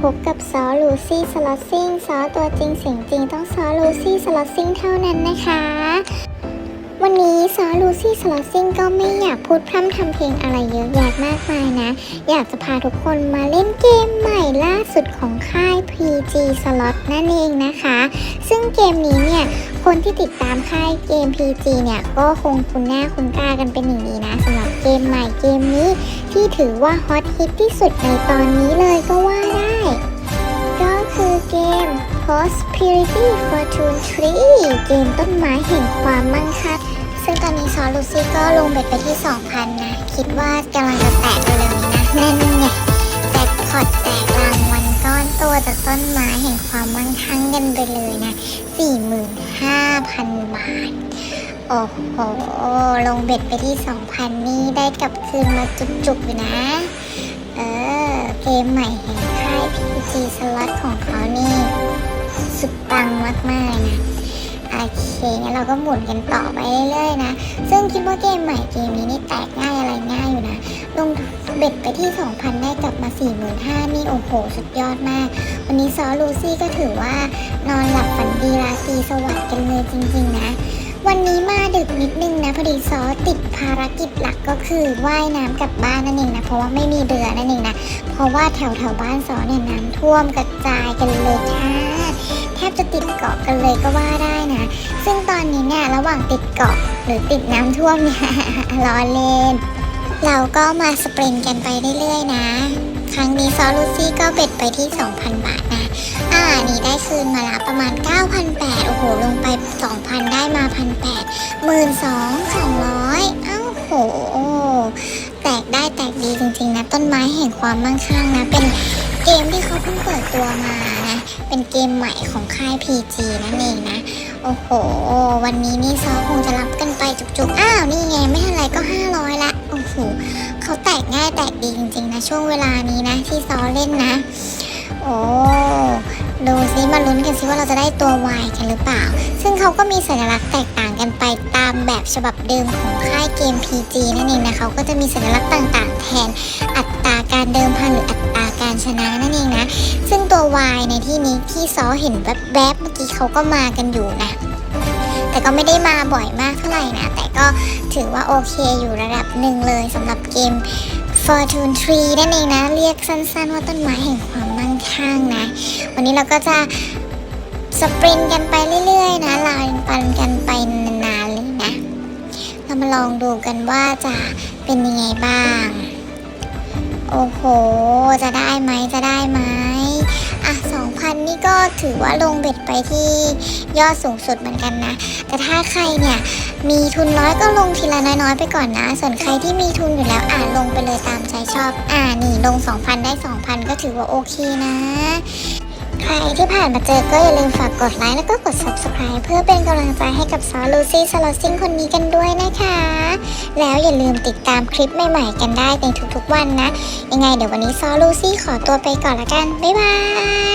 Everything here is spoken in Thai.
พบกับซอลูซี่สล็อตซิงซอตัวจริงเสียงจริงต้องซอลูซี่สล็อตซิงเท่านั้นนะคะ วันนี้ซอลูซี่สล็อตซิงก็ไม่อยากพูดพร่ำทำเพลงอะไรเยอะแยะมากมายนะ อยากจะพาทุกคนมาเล่นเกมใหม่ล่าสุดของค่าย PG Slot นั่นเองนะคะ ซึ่งเกมนี้เนี่ยคนที่ติดตามค่ายเกม PG เนี่ยก็คงคุ้นหน้าคุ้นตากันเป็นอย่างดีนะสำหรับเกมใหม่เกมนี้ที่ถือว่าฮอตฮิตที่สุดในตอนนี้เลยก็ว่าได้ ก็คือเกม Prosperity Fortune Tree เกมต้นไม้แห่งความมั่งคั่งซึ่งตอนนี้ซอลูซี่ก็ลงเบ็ดไปที่ 2,000 นะ คิดว่ากำลังจะแตกเร็วๆนี้นะนั่นไงแจ็คพอตแตกรางวัลก้อนตัวจากต้นไม้แห่งความมั่งคั่งกันไปเลยนะ 45,000 บาท โอ้โห ลงเบ็ดไปที่ 2,000 นี่ได้กลับคืนมาจุกๆอยู่นะ เออ เกมใหม่แห่ง ค่าย PG Slot ของเขานี่สุดปังมากๆนะโอเคงั้นเราก็หมุนกันต่อไปเรื่อยๆนะ ซึ่งคิดว่าเกมใหม่เกมนี้นี่แตกง่ายอะไรง่ายอยู่นะ ลงเบ็ดไปที่ 2,000 ได้กลับมา 45,000นี่โอ้โห สุดยอดมาก วันนี้ซอลูซี่ก็ถือว่านอนหลับฝันดีราตรีสวัสดิ์กันเลยจริงๆนะ วันนี้มาดึกนิดนึงนะ พอดีซอติดารกิจหลักก็คือว่ายน้ำกลับบ้านนั่นเองนะเพราะว่าไม่มีเรือนั่นเองนะเพราะว่าแถวแถวบ้านซอเนี่ยน้ำท่วมกระจายกันเลยค่ะแทบจะติดเกาะกันเลยก็ว่าได้นะ ซึ่งตอนนี้เนี่ยระหว่างติดเกาะหรือติดน้ำท่วมเนี่ยล้อเล่นเราก็มาสปรินกันไปเรื่อยๆนะ ครั้งนี้ซอลูซี่ก็เบ็ดไปที่ 2,000 บาทนะ อ่า นี่ได้คืนมาละประมาณ 9,800 โอ้โห ลงไป 2,000 ได้มา 1,800 12,200อ้าวโห แตกได้แตกดีจริงๆนะ ต้นไม้แห่งความมั่งคั่งนะ เป็นเกมที่เขาเพิ่งเปิดตัวมานะ เป็นเกมใหม่ของค่าย PG นั่นเองนะ โอ้โห วันนี้นี่ซอคงจะรับกันไปจุกๆ อ้าว นี่ไงไม่ทันไรก็ 500 ละ โอ้โหเขาแตกง่ายแตกดีจริงๆนะ ช่วงเวลานี้นะ ที่ซอเล่นนะ โอ้ ดูซิมาลุ้นกันซิว่าเราจะได้ตัว Y กันหรือเปล่า ซึ่งเขาก็มีสัญลักษณ์แตกต่างกันไปตามแบบฉบับเดิมของค่ายเกม PG นั่นเองนะเขาก็จะมีสัญลักษณ์ต่าง ๆ แทนอัตราการเดิมพันหรืออัตราการชนะนั่นเองนะ ซึ่งตัว Y ในที่นี้ที่ซอเห็นแวบๆเมื่อกี้เขาก็มากันอยู่นะแต่ก็ไม่ได้มาบ่อยมากเท่าไหร่นะ แต่ก็ถือว่าโอเคอยู่ระดับหนึ่งเลยสำหรับเกม Fortune Tree นั่นเองนะ เรียกสั้นๆว่าต้นไม้แห่งความ ข้างนะ วันนี้เราก็จะสปรินกันไปเรื่อยๆ นะลายปันกันไปนานๆเลยนะ เรามาลองดูกันว่าจะเป็นยังไงบ้าง โอ้โห จะได้ไหมจะได้ไหม อะ2,000นี่ก็ถือว่าลงเบ็ดไปที่ยอดสูงสุดเหมือนกันนะ แต่ถ้าใครเนี่ยมีทุนน้อยก็ลงทีละน้อยๆไปก่อนนะ ส่วนใครที่มีทุนอยู่แล้วอ่าลงไปเลยตามใจชอบ อ่านี่ลง 2,000 ได้ 2,000 ก็ถือว่าโอเคนะ ใครที่ผ่านมาเจอก็อย่าลืมฝากกดไลค์แล้วก็กด subscribe เพื่อเป็นกำลังใจให้กับซอลูซี่สลอซิงคนนี้กันด้วยนะคะ แล้วอย่าลืมติดตามคลิปใหม่ๆกันได้ในทุกๆวันนะ ยังไงเดี๋ยววันนี้ซอลูซี่ขอตัวไปก่อนละกัน บ๊ายบาย